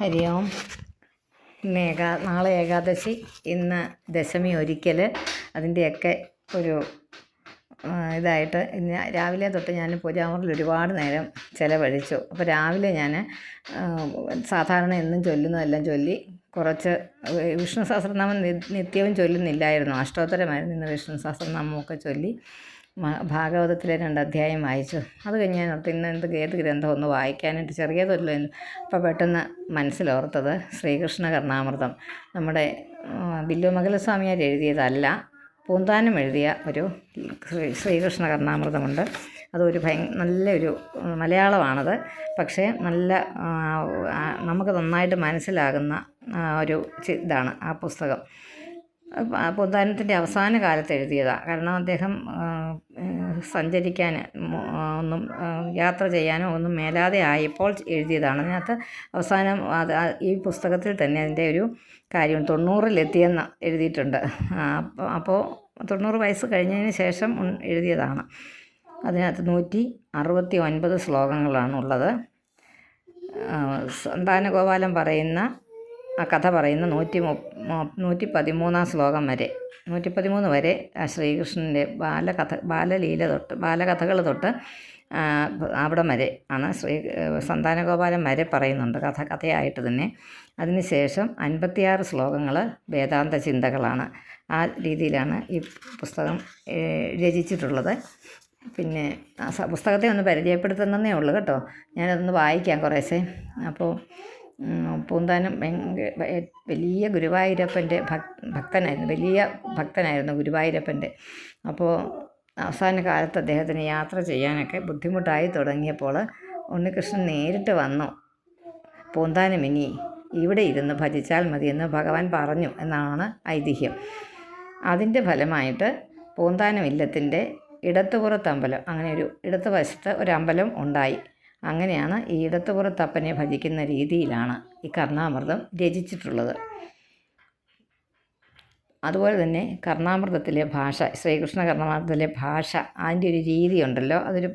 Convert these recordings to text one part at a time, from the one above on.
ഹരി ഓം. ഇന്ന് ഏകാ നാളെ ഏകാദശി ഇന്ന് ദശമി ഒരിക്കൽ അതിന്റെയൊക്കെ ഒരു ഇതായിട്ട് ഇന്ന് രാവിലെ തൊട്ട് ഞാൻ പൂജാമുറിൽ ഒരുപാട് നേരം ചിലവഴിച്ചു. അപ്പോൾ രാവിലെ ഞാൻ സാധാരണ എന്നും ചൊല്ലുന്നതെല്ലാം ചൊല്ലി കുറച്ച് വിഷ്ണു സഹസ്രനാമം നിത്യവും ചൊല്ലുന്നില്ലായിരുന്നു. അഷ്ടോത്തരമായിരുന്നു ഇന്ന് വിഷ്ണു സഹസ്രനാമമൊക്കെ ചൊല്ലി. ഭാഗവതത്തിലെ രണ്ട് അധ്യായം വായിച്ചു. അത് കഴിഞ്ഞ് ഞാൻ ഇന്ന് എന്ത് ഏത് ഗ്രന്ഥം ഒന്ന് വായിക്കാനായിട്ട് ചെറിയതല്ലോ അപ്പോൾ പെട്ടെന്ന് മനസ്സിലോർത്തത് ശ്രീകൃഷ്ണ കർണാമൃതം. നമ്മുടെ ബില്ലു മകലസ്വാമിയാർ സ്വാമിയാർ എഴുതിയതല്ല പൂന്താനം എഴുതിയ ഒരു ശ്രീ ശ്രീകൃഷ്ണ കർണാമൃതമുണ്ട്. അതൊരു ഭയ നല്ലൊരു മലയാളമാണത്. പക്ഷേ നല്ല നമുക്ക് നന്നായിട്ട് മനസ്സിലാകുന്ന ഒരു ഇതാണ് ആ പുസ്തകം. പൊന്താനത്തിന്റെ അവസാന കാലത്ത് എഴുതിയതാണ് കാരണം അദ്ദേഹം സഞ്ചരിക്കാൻ ഒന്നും യാത്ര ചെയ്യാനോ ഒന്നും മേലാതെ ആയപ്പോൾ എഴുതിയതാണ്. അതിനകത്ത് അവസാനം അത് ഈ പുസ്തകത്തിൽ തന്നെ അതിന്റെ ഒരു കാര്യം തൊണ്ണൂറിലെത്തിയെന്ന് എഴുതിയിട്ടുണ്ട്. അപ്പോൾ തൊണ്ണൂറ് വയസ്സ് കഴിഞ്ഞതിന് ശേഷം എഴുതിയതാണ്. അതിനകത്ത് നൂറ്റി അറുപത്തി ഒൻപത് ശ്ലോകങ്ങളാണുള്ളത് സന്താനഗോപാലൻ പറയുന്ന ആ കഥ പറയുന്ന നൂറ്റി നൂറ്റി പതിമൂന്നാം ശ്ലോകം വരെ. നൂറ്റി പതിമൂന്ന് വരെ ശ്രീകൃഷ്ണന്റെ ബാലകഥ ബാലലീല തൊട്ട് ബാലകഥകൾ തൊട്ട് അവിടം വരെ ആണ് ശ്രീ സന്താനഗോപാലൻ വരെ പറയുന്നുണ്ട് കഥ കഥയായിട്ട് തന്നെ. അതിനുശേഷം അൻപത്തിയാറ് ശ്ലോകങ്ങൾ വേദാന്ത ചിന്തകളാണ്. ആ രീതിയിലാണ് ഈ പുസ്തകം രചിച്ചിട്ടുള്ളത്. പിന്നെ പുസ്തകത്തെ ഒന്ന് പരിചയപ്പെടുത്തുന്നതേ ഉള്ളൂ കേട്ടോ. ഞാനതൊന്ന് വായിക്കാം കുറേശ്ശെ. അപ്പോൾ പൂന്താനം വലിയ ഗുരുവായൂരപ്പന്റെ ഭക് ഭക്തനായിരുന്നു വലിയ ഭക്തനായിരുന്നു ഗുരുവായൂരപ്പന്റെ. അപ്പോൾ അവസാന കാലത്ത് അദ്ദേഹത്തിന് യാത്ര ചെയ്യാനൊക്കെ ബുദ്ധിമുട്ടായി തുടങ്ങിയപ്പോൾ ഉണ്ണികൃഷ്ണൻ നേരിട്ട് വന്നു. പൂന്താനം ഇനി ഇവിടെ ഇരുന്ന് ഭജിച്ചാൽ മതി എന്ന് ഭഗവാൻ പറഞ്ഞു എന്നാണ് ഐതിഹ്യം. അതിന്റെ ഫലമായിട്ട് പൂന്താനം ഇല്ലത്തിന്റെ ഇടത്തുപുറത്ത് അമ്പലം അങ്ങനെ ഒരു ഇടത്തുവശത്ത് ഒരമ്പലം ഉണ്ടായി. അങ്ങനെയാണ് ഈ ഇടത്തുപുറത്തപ്പനെ ഭജിക്കുന്ന രീതിയിലാണ് ഈ കർണാമൃതം രചിച്ചിട്ടുള്ളത്. അതുപോലെ തന്നെ കർണാമൃതത്തിലെ ഭാഷ ശ്രീകൃഷ്ണ കർണാമൃതത്തിലെ ഭാഷ അതിന്റെ ഒരു രീതിയുണ്ടല്ലോ. അതൊരു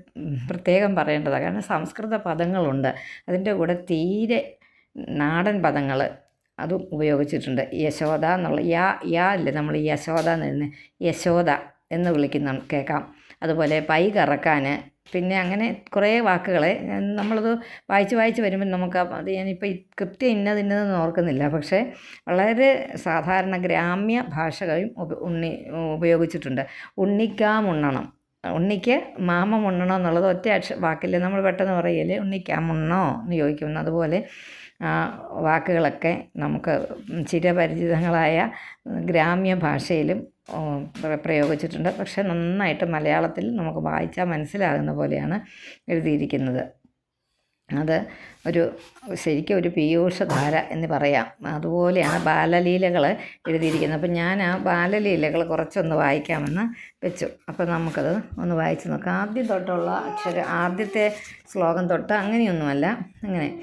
പ്രത്യേകം പറയേണ്ടതാണ്. കാരണം സംസ്കൃത പദങ്ങളുണ്ട്. അതിന്റെ കൂടെ തീരെ നാടൻ പദങ്ങൾ അതും ഉപയോഗിച്ചിട്ടുണ്ട്. യശോദ എന്നുള്ള യാ യാ അല്ലേ? നമ്മൾ യശോദ എന്ന് യശോദ എന്ന് വിളിക്കുന്ന കേൾക്കാം. അതുപോലെ പൈ കറക്കാൻ പിന്നെ അങ്ങനെ കുറേ വാക്കുകളെ. നമ്മളത് വായിച്ച് വായിച്ച് വരുമ്പോൾ നമുക്ക് അത് ഞാനിപ്പോൾ കൃത്യം ഇന്നത് ഇന്നതെന്ന് ഓർക്കുന്നില്ല. പക്ഷേ വളരെ സാധാരണ ഗ്രാമ്യ ഭാഷകളും ഉണ്ണി ഉപയോഗിച്ചിട്ടുണ്ട്. ഉണ്ണിക്കാമുണ്ണണം ഉണ്ണിക്ക് മാമം ഉണ്ണണം എന്നുള്ളത് ഒറ്റ അക്ഷ വാക്കില്ല നമ്മൾ പെട്ടെന്ന് പറയല്ലേ ഉണ്ണിക്കാമുണ്ണോ എന്ന് ചോദിക്കുന്നു അതുപോലെ വാക്കുകളൊക്കെ നമുക്ക് ചിരപരിചിതങ്ങളായ ഗ്രാമ്യ ഭാഷയിലും പ്രയോഗിച്ചിട്ടുണ്ട്. പക്ഷെ നന്നായിട്ട് മലയാളത്തിൽ നമുക്ക് വായിച്ചാൽ മനസ്സിലാകുന്ന പോലെയാണ് എഴുതിയിരിക്കുന്നത്. അത് ഒരു ശരിക്കും ഒരു പീയൂഷധാര എന്ന് പറയാം. അതുപോലെയാണ് ബാലലീലകൾ എഴുതിയിരിക്കുന്നത്. അപ്പം ഞാൻ ആ ബാലലീലകൾ കുറച്ചൊന്ന് വായിക്കാമെന്ന് വെച്ചു. അപ്പം നമുക്കത് ഒന്ന് വായിച്ച് നോക്കാം. ആദ്യം തൊട്ടുള്ള അക്ഷര ആദ്യത്തെ ശ്ലോകം തൊട്ട് അങ്ങനെയൊന്നുമല്ല. അങ്ങനെ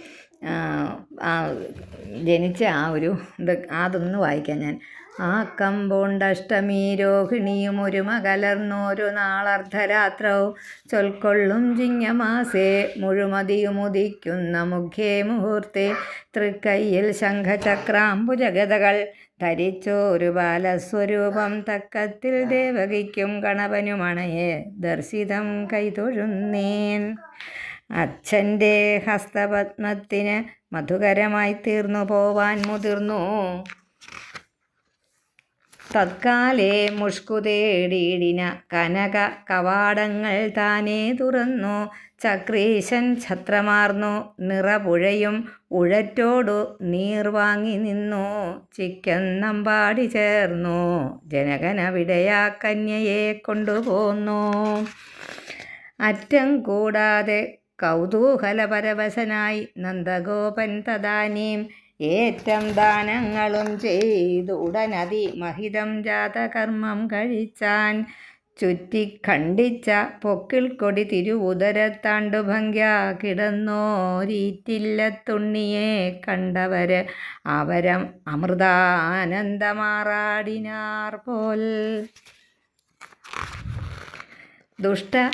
ജനിച്ച ആ ഒരു ഇത് അതൊന്ന് വായിക്കാം ഞാൻ. ആ കമ്പോണ്ടഷ്ടമി രോഹിണിയും ഒരു മകലർന്നോരു നാളർദ്ധരാത്രവും ചൊൽക്കൊള്ളും ചിങ്ങമാസേ മുഴുമതിയും ഉദിക്കുന്ന മുഖ്യേ മുഹൂർത്തെ തൃക്കൈയിൽ ശംഖചക്രാംബുജഗതകൾ ധരിച്ചോരു ബാലസ്വരൂപം തക്കത്തിൽ ദേവകിക്കും ഗണപനുമണയെ ദർശിതം കൈതൊഴുന്നേൻ. അച്ഛന്റെ ഹസ്തപത്മത്തിന് മധുകരമായി തീർന്നു പോവാൻ മുതിർന്നു. തത്കാലേ മുഷ്കുതേടിയിടിന കനക കവാടങ്ങൾ താനേ തുറന്നു. ചക്രീശൻ ഛത്രമാർന്നു. നിറപുഴയും ഉഴറ്റോടു നീർ വാങ്ങി നിന്നു. ചിക്കൻ നമ്പാടി ചേർന്നു. ജനകനവിടയാ കന്യയെ കൊണ്ടുപോന്നു. അറ്റം കൂടാതെ കൗതൂഹലപരവശനായി നന്ദഗോപൻ തദാനീം ഏറ്റം ദാനങ്ങളും ചെയ്തു ഉടനതി മഹിതം ജാതകർമ്മം കഴിച്ചാൻ ചുറ്റിഖണ്ഡിച്ച പൊക്കിൾ കൊടി തിരുവുദരത്താണ്ടു ഭംഗ്യ കിടന്നോരീറ്റില്ലത്തുണ്ണിയെ കണ്ടവര് അവരം അമൃതാനന്ദമാറാടിനാർ പോൽ. ദുഷ്ട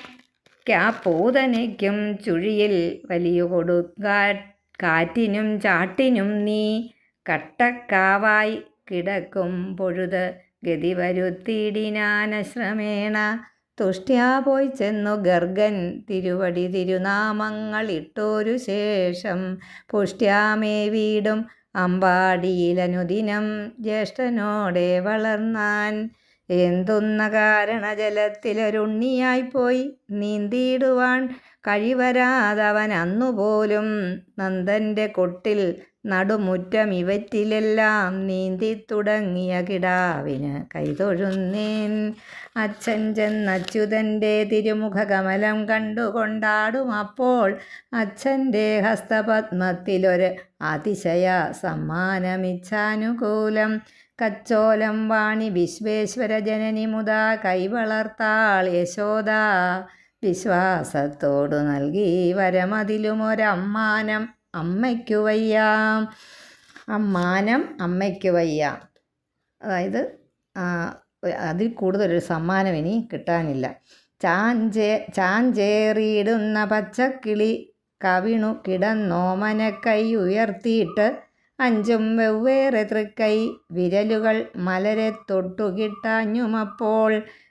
പൂതനയ്ക്കും ചുഴിയിൽ വലിയ കൊടുങ്കാ കാറ്റിനും ചാട്ടിനും നീ കട്ടക്കാവായി കിടക്കും പൊഴുത് ഗതി വരുത്തിയിടിനാനശ്രമേണ തുഷ്ട്യാ പോയി ചെന്നു ഗർഗൻ തിരുവടി തിരുനാമങ്ങളിട്ടൊരു ശേഷം പുഷ്ട്യാമേ വീടും അമ്പാടിയിലനുദിനം ജ്യേഷ്ഠനോടെ വളർന്നാൻ. എന്തുന്ന കാരണ ജലത്തിലൊരുണ്ണിയായിപ്പോയി നീന്തിയിടുവാൻ കഴിവരാതവൻ അന്നുപോലും നന്ദന്റെ കൊട്ടിൽ നടുമുറ്റം ഇവറ്റിലെല്ലാം നീന്തി തുടങ്ങിയ കിടാവിന് കൈതൊഴുന്നേൻ. അച്ഛൻ ചെന്നച്യുതന്റെ തിരുമുഖ കമലം കണ്ടുകൊണ്ടാടും അപ്പോൾ അച്ഛന്റെ ഹസ്തപത്മത്തിലൊരു അതിശയ സമ്മാനമിച്ഛാനുകൂലം. കച്ചോലം വാണി വിശ്വേശ്വര ജനനി മുതാ കൈവളർത്താൾ യശോദ. വിശ്വാസത്തോടു നൽകി വരമതിലുമൊരമ്മാനം അമ്മയ്ക്കു വയ്യാം. അമ്മാനം അമ്മയ്ക്കു വയ്യ. അതായത് അതിൽ കൂടുതലൊരു സമ്മാനം ഇനി കിട്ടാനില്ല. ചാഞ്ചേ ചാഞ്ചേറിയിടുന്ന പച്ചക്കിളി കവിണു കിടന്നോമന കൈ ഉയർത്തിയിട്ട് അഞ്ചും വെവ്വേറെ തൃക്കൈ വിരലുകൾ മലരെ തൊട്ടു കിട്ടാഞ്ഞുമപ്പോൾ കിൻ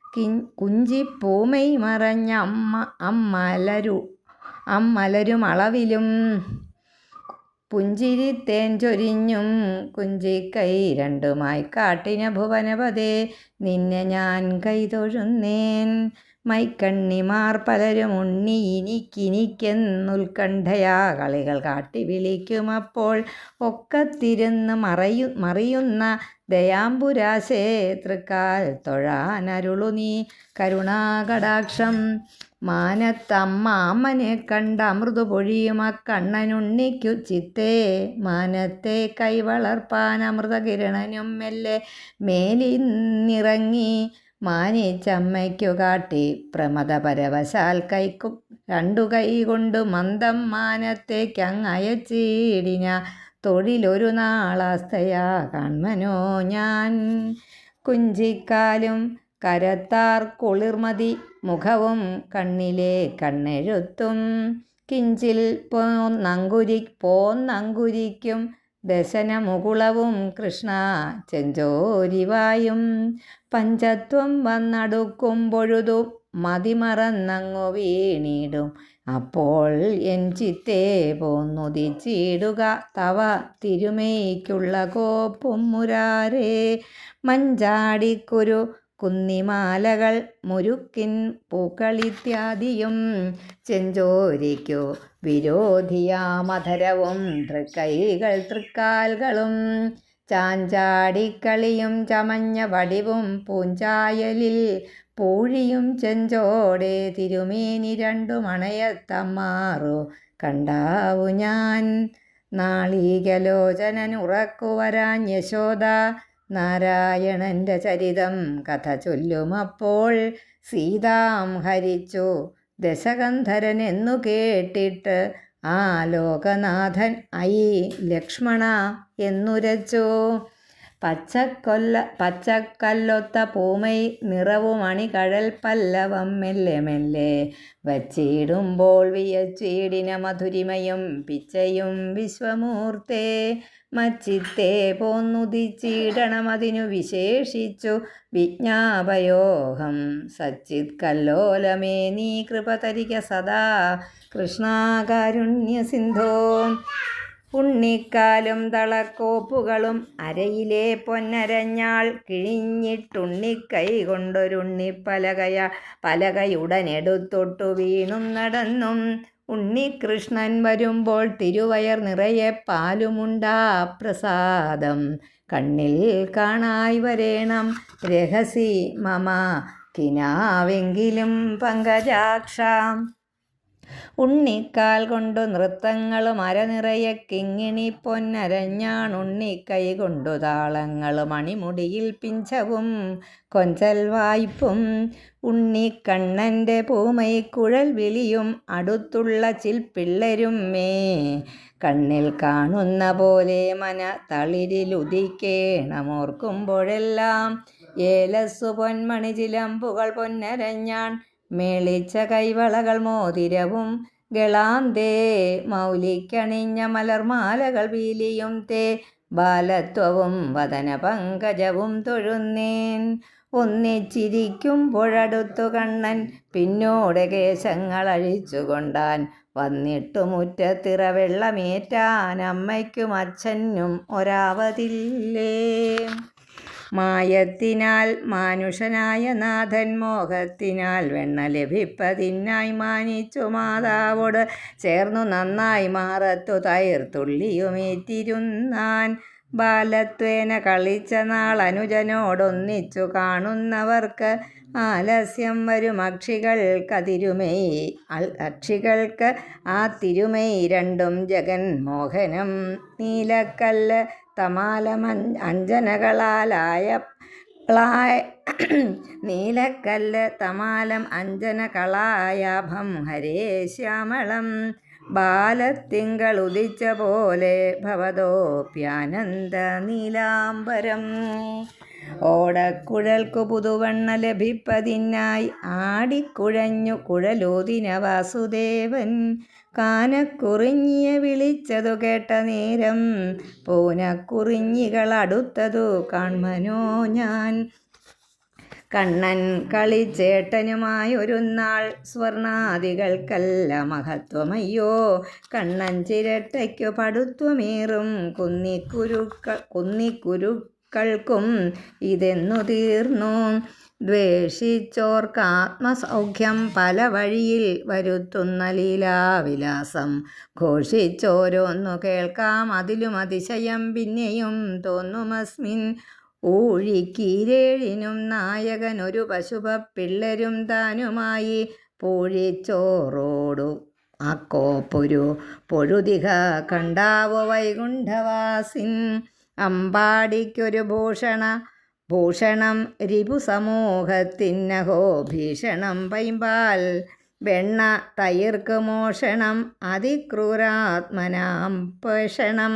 കുഞ്ചിപ്പൂമൈ മറഞ്ഞ അമ്മ അമ്മലരു അമ്മലരും അളവിലും. പുഞ്ചിരി തേൻ ചൊരിഞ്ഞും കുഞ്ചിക്കൈ രണ്ടുമായി കാട്ടിന ഭുവനപതേ. നിന്നെ ഞാൻ കൈതൊഴുന്നേൻ മൈക്കണ്ണിമാർ പലരും ഉണ്ണി ഇനിക്കിനിക്കെന്നുൽക്കണ്ഠയാ കളികൾ കാട്ടി വിളിക്കുമപ്പോൾ ഒക്കത്തിരുന്ന് മറയു മറിയുന്ന ദയാംബുരാശേ തൃക്കാൽ തൊഴാനരുളു നീ. കരുണാകടാക്ഷം മാനത്തമ്മാമ്മനെ കണ്ട അമൃതു പൊഴിയും അക്കണ്ണനുണ്ണിക്കു ചിത്തേ. മാനത്തെ കൈവളർപ്പാൻ അമൃതകിരണനും മെല്ലെ മേലിന്നിറങ്ങി മാനിച്ചമ്മയ്ക്കു കാട്ടി പ്രമദപരവശാൽ കൈക്കും. രണ്ടു കൈ കൊണ്ട് മന്ദം മാനത്തേക്കങ്ങയച്ചീടിന തൊഴിലൊരു നാളാസ്തയാ കൺമനോ ഞാൻ. കുഞ്ചിക്കാലും കരത്താർ കുളിർമതി മുഖവും കണ്ണിലെ കണ്ണെഴുത്തും. കിഞ്ചിൽ പോ പോന്നങ്കുരി പോന്നങ്കുരിക്കും ദശനമുകുളവും കൃഷ്ണ ചെഞ്ചോരിവായും പഞ്ചത്വം വന്നടുക്കുമ്പൊഴുതു മതിമറന്നങ്ങു വീണിടും. അപ്പോൾ എൻ ചിത്തേ പോന്നുദിച്ചിടുക തവ തിരുമേയ്ക്കുള്ള കോപ്പും മുരാരേ. മഞ്ചാടിക്കുരു കുന്നിമാലകൾ മുരുക്കിൻ പൂക്കളിത്യാദിയും ചെഞ്ചോരിക്കു വിരോധിയാമധരവും തൃക്കൈകൾ തൃക്കാൽകളും ചാഞ്ചാടിക്കളിയും ചമഞ്ഞ വടിവും പൂഞ്ചായലിൽ പൂഴിയും ചെഞ്ചോടെ തിരുമേനി രണ്ടു മണയത്തമാറു കണ്ടാവു ഞാൻ. നാളീകലോചനനുറക്കുവരാൻ യശോദ നാരായണന്റെ ചരിതം കഥ ചൊല്ലുമപ്പോൾ സീതാം ഹരിച്ചു. ദശകന്ധരൻ എന്നു കേട്ടിട്ട് ആ ലോകനാഥൻ ഐ ലക്ഷ്മണ എന്നുരച്ചു. പച്ചക്കൊല്ല പച്ചക്കല്ലൊത്ത പൂമൈ നിറവുമണി കഴൽ പല്ലവം മെല്ലെ മെല്ലെ വച്ചിടുമ്പോൾ വിയച്ചിടിന മധുരിമയും പിച്ചയും വിശ്വമൂർത്തേ മച്ചിത്തേ പോന്നുദിച്ചിടണമതിനു വിശേഷിച്ചു വിജ്ഞാപയോഹം. സച്ചിത് കല്ലോലമേ നീ കൃപ തരിക സദാ. കൃഷ്ണാകാരുണ്യ സിന്ധോ ഉണ്ണിക്കാലും തളക്കോപ്പുകളും അരയിലെ പൊന്നരഞ്ഞാൾ കിഴിഞ്ഞിട്ടുണ്ണിക്കൈ കൊണ്ടൊരുണ്ണിപ്പലകയ പലകയുടനെടുത്തൊട്ടു വീണും നടന്നും ഉണ്ണികൃഷ്ണൻ വരുമ്പോൾ തിരുവയർ നിറയെ പാലുമുണ്ടാ പ്രസാദം. കണ്ണിൽ കാണായി വരേണം രഹസി മമ. കിനാവെങ്കിലും പങ്കജാക്ഷാം. ഉണ്ണിക്കാൽ കൊണ്ടു നൃത്തങ്ങളും അരനിറയെ കിങ്ങിണി പൊന്നരഞ്ഞാണുണ്ണിക്കൈ കൊണ്ടു താളങ്ങളും മണിമുടിയിൽ പിഞ്ചവും കൊഞ്ചൽ വായ്പും. ഉണ്ണിക്കണ്ണന്റെ കുഴൽ വിളിയും അടുത്തുള്ള ചിൽപ്പിള്ളരും മേ. കണ്ണിൽ കാണുന്ന പോലെ മന തളിരിലുദിക്കേണമോർക്കുമ്പോഴെല്ലാം. ഏലസ്സു പൊന്മണി ചിലമ്പുകൾ പൊന്നരഞ്ഞാൺ മേളിച്ച കൈവളകൾ മോതിരവും ഗളാന്തേ മൗലിക്കണിഞ്ഞ മലർമാലകൾ വീലിയും തേ ബാലത്വവും വദന പങ്കജവും തൊഴുന്നേൻ. ഒന്നിച്ചിരിക്കുമ്പോഴടുത്തു കണ്ണൻ പിന്നോട് കേശങ്ങൾ അഴിച്ചുകൊണ്ടാൻ വന്നിട്ടു മുറ്റത്തിറ വെള്ളമേറ്റാൻ അമ്മയ്ക്കും അച്ഛനും ഒരാവതില്ലേ. മായത്തിനാൽ മാനുഷനായ നാഥൻ മോഹത്തിനാൽ വെണ്ണ ലഭിപ്പതിനായി മാനിച്ചു മാതാവോട് ചേർന്നു നന്നായി മാറത്തു തൈർത്തുള്ളിയുമേറ്റിരുന്നാൻ ബാലത്വേന കളിച്ച നാൾ അനുജനോടൊന്നിച്ചു കാണുന്നവർക്ക് ആലസ്യം വരും. അക്ഷികൾക്കതിരുമൈ അക്ഷികൾക്ക് ആ തിരുമൈ രണ്ടും ജഗൻമോഹനം നീലക്കല്ല് തമാലമൻ അഞ്ജനകളാലായ നീലക്കല്ല് തമാലം അഞ്ജനകളായാഭം ഹരേ ശ്യാമളം. ബാലത്തിങ്കൾ ഉദിച്ച പോലെ ഭവതോപ്യാനന്ദ നീലാംബരം. ഓടക്കുഴൽക്കു പുതുവണ്ണ ലഭിപ്പതിനായി ആടിക്കുഴഞ്ഞു കുഴലോതിന വാസുദേവൻ. കാനക്കുറിഞ്ഞിയെ വിളിച്ചതു കേട്ട നേരം പൂനക്കുറിഞ്ഞികൾ അടുത്തതു കാൺമനോ ഞാൻ. കണ്ണൻ കളിച്ചേട്ടനുമായൊരു നാൾ സ്വർണാദികൾക്കല്ല മഹത്വമയ്യോ. കണ്ണൻ ചിരട്ടയ്ക്കു പടുത്വമേറും കുന്നിക്കുരുക്ക കുന്നിക്കുരുക്കൾക്കും ഇതെന്നു തീർന്നു. ദ്വേഷിച്ചോർക്ക് ആത്മസൗഖ്യം പല വഴിയിൽ വരുത്തുന്ന ലീലാവിലാസം. ഘോഷിച്ചോരോന്നു കേൾക്കാം അതിലും അതിശയം പിന്നെയും തോന്നുമസ്മിൻ. ഊഴിക്കീരേഴിനും നായകനൊരു പശുപ പിള്ളരും താനുമായി പൂഴിച്ചോറോടു അക്കോപ്പൊരു പൊഴുതിക കണ്ടാവോ വൈകുണ്ഠവാസിൻ. അമ്പാടിക്കൊരു ഭൂഷണ ഭൂഷണം രിപുസമൂഹത്തിന്നഹോ ഭീഷണം പൈമ്പാൽ വെണ്ണ തൈർക്ക് മോഷണം അതിക്രൂരാത്മനാം പേഷണം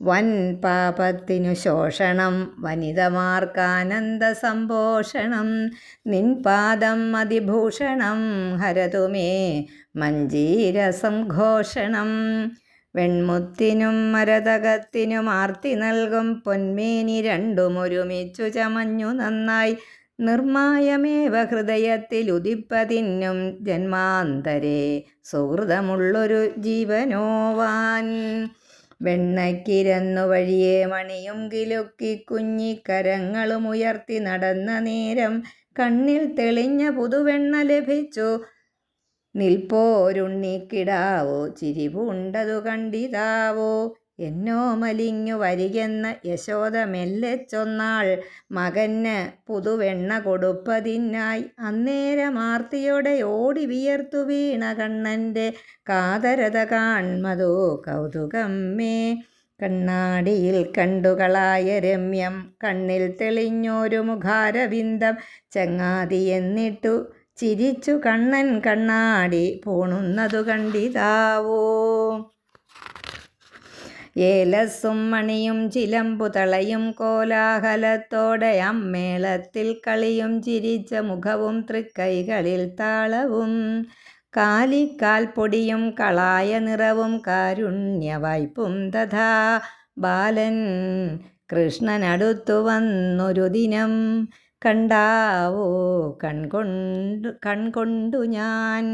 വൻ പാപത്തിനു ശോഷണം വനിതമാർക്കാനന്ദ സംഭോഷണം നിൻപാദം അതിഭൂഷണം ഹരതുമേ മഞ്ജീരസംഘോഷണം വെൺമുത്തിനും മരതകത്തിനും ആർത്തി നൽകും പൊന്മേനി രണ്ടും ഒരുമിച്ചു ചമഞ്ഞു നന്നായി. നിർമായമേവ ഹൃദയത്തിൽ ഉദിപ്പതിന്നും ജന്മാന്തരേ സുഹൃതമുള്ളൊരു ജീവനോവാൻ. വെണ്ണക്കിരന്നു വഴിയെ മണിയും കിലുക്കി കുഞ്ഞിക്കരങ്ങളും ഉയർത്തി നടന്ന നേരം കണ്ണിൽ തെളിഞ്ഞ പുതുവെണ്ണ ലഭിച്ചു. നിൽപ്പോരുണ്ണിക്കിടാവോ ചിരിപൂണ്ടതു കണ്ടിതാവോ? എന്നോ മലിഞ്ഞു വരികെന്ന യശോദ മെല്ലെ ചൊന്നാൾ മകന് പുതുവെണ്ണ കൊടുപ്പതിനായി അന്നേരമാർത്തിയോടെ ഓടി വിയർത്തു വീണ കണ്ണന്റെ കാതരത കാൺമതോ കൗതുകമ്മേ കണ്ണാടിയിൽ കണ്ടുകളായ രമ്യം കണ്ണിൽ തെളിഞ്ഞൊരു മുഖാരവിന്ദം ചങ്ങാതി എന്നിട്ടു ചിരിച്ചു കണ്ണൻ കണ്ണാടി പൂണുന്നതു കണ്ടിതാവോ? ഏലസും മണിയും ചിലമ്പു തളയും കോലാഹലത്തോടെ അമ്മേളത്തിൽ കളിയും ചിരിച്ച മുഖവും തൃക്കൈകളിൽ താളവും. കാലിക്കാൽ പൊടിയും കളായ നിറവും കാരുണ്യവായ്പും തഥാ ബാലൻ കൃഷ്ണനടുത്തു വന്നൊരു ദിനം. കണ്ടാവോ? കൺകൊണ്ടു കൺകൊണ്ടു ഞാൻ.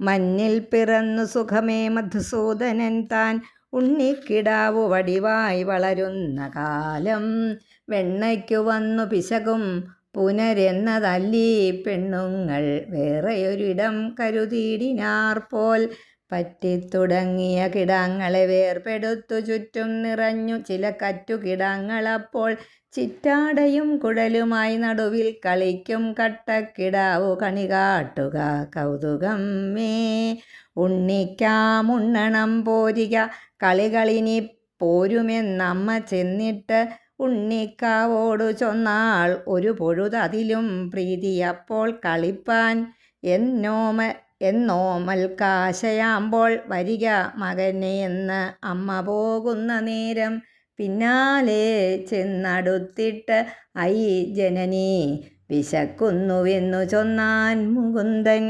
മഞ്ഞിൽ പിറന്നു സുഖമേ മധുസൂദനൻ താൻ. ഉണ്ണിക്കിടാവു വടിവായി വളരുന്ന കാലം. വെണ്ണയ്ക്കു വന്നു പിശകും പുനരെന്നതല്ലീ. പെണ്ണുങ്ങൾ വേറെയൊരിടം കരുതിയിടിനാർ പോൽ പറ്റിത്തുടങ്ങിയ കിടാങ്ങളെ വേർപെടുത്തു ചുറ്റും നിറഞ്ഞു ചില കറ്റുകിടാങ്ങളപ്പോൾ ചിറ്റാടയും കുഴലുമായി നടുവിൽ കളിക്കും കട്ടക്കിടാവു കണി കാട്ടുക കൗതുകം മേ ഉണ്ണിക്കാമുണ്ണണം പോരിക. കളികളിനി പോരുമെന്നമ്മ ചെന്നിട്ട് ഉണ്ണിക്കാവോടു ചൊന്നാൾ. ഒരു പൊഴുതതിലും പ്രീതിയപ്പോൾ കളിപ്പാൻ എന്നോമ എന്നോമൽക്കാശയാമ്പോൾ വരിക മകനെ എന്ന് അമ്മ പോകുന്ന നേരം പിന്നാലെ ചെന്നടുത്തിട്ട് ഐ ജനനി വിശക്കുന്നുവെന്നു ചൊന്നാൻ മുകുന്ദൻ.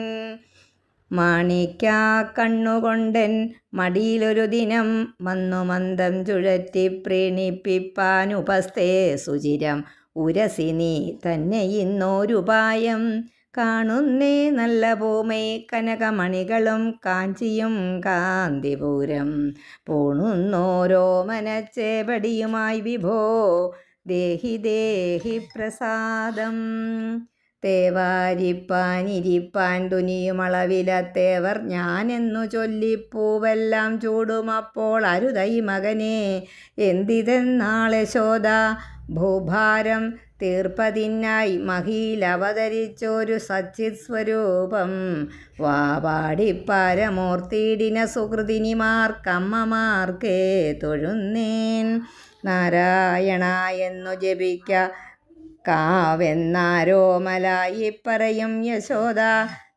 മാണിക്കാ കണ്ണുകൊണ്ടൻ മടിയിലൊരു ദിനം വന്നു മന്ദം ചുഴറ്റി പ്രീണിപ്പിപ്പാനുപസ്ഥേ. സുചിരം ഉരസിനി തന്നെ ഇന്നോരുപായം കാണുന്നേ നല്ല പൂമേ. കനകമണികളും കാഞ്ചിയും കാന്തിപൂരം പോണുന്നോരോ മനച്ചേപടിയുമായി വിഭോ. ദേഹി ദേഹി പ്രസാദം. തേവാരിപ്പാനിരിപ്പാൻ തുനിയുമളവിലത്തേവർ ഞാനെന്നു ചൊല്ലിപ്പൂവെല്ലാം ചൂടുമപ്പോൾ അരുതൈ മകനെ. എന്തിതെന്നാളെ ശോധ ഭൂഭാരം തീർപ്പതിനായി മഹിയിൽ അവതരിച്ചൊരു സച്ചിത് സ്വരൂപം വാപാടി പരമൂർത്തിയിടിന സുഹൃതിനിമാർക്കമ്മമാർക്കേ തൊഴുന്നേൻ. നാരായണ എന്നു ജപിക്ക കാവെന്നാരോമലായി പറയും യശോദ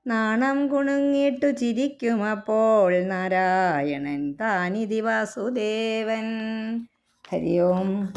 നാണം കുണുങ്ങിട്ടു ചിരിക്കുമപ്പോൾ നാരായണൻ താനിതി വാസുദേവൻ. ഹരി ഓം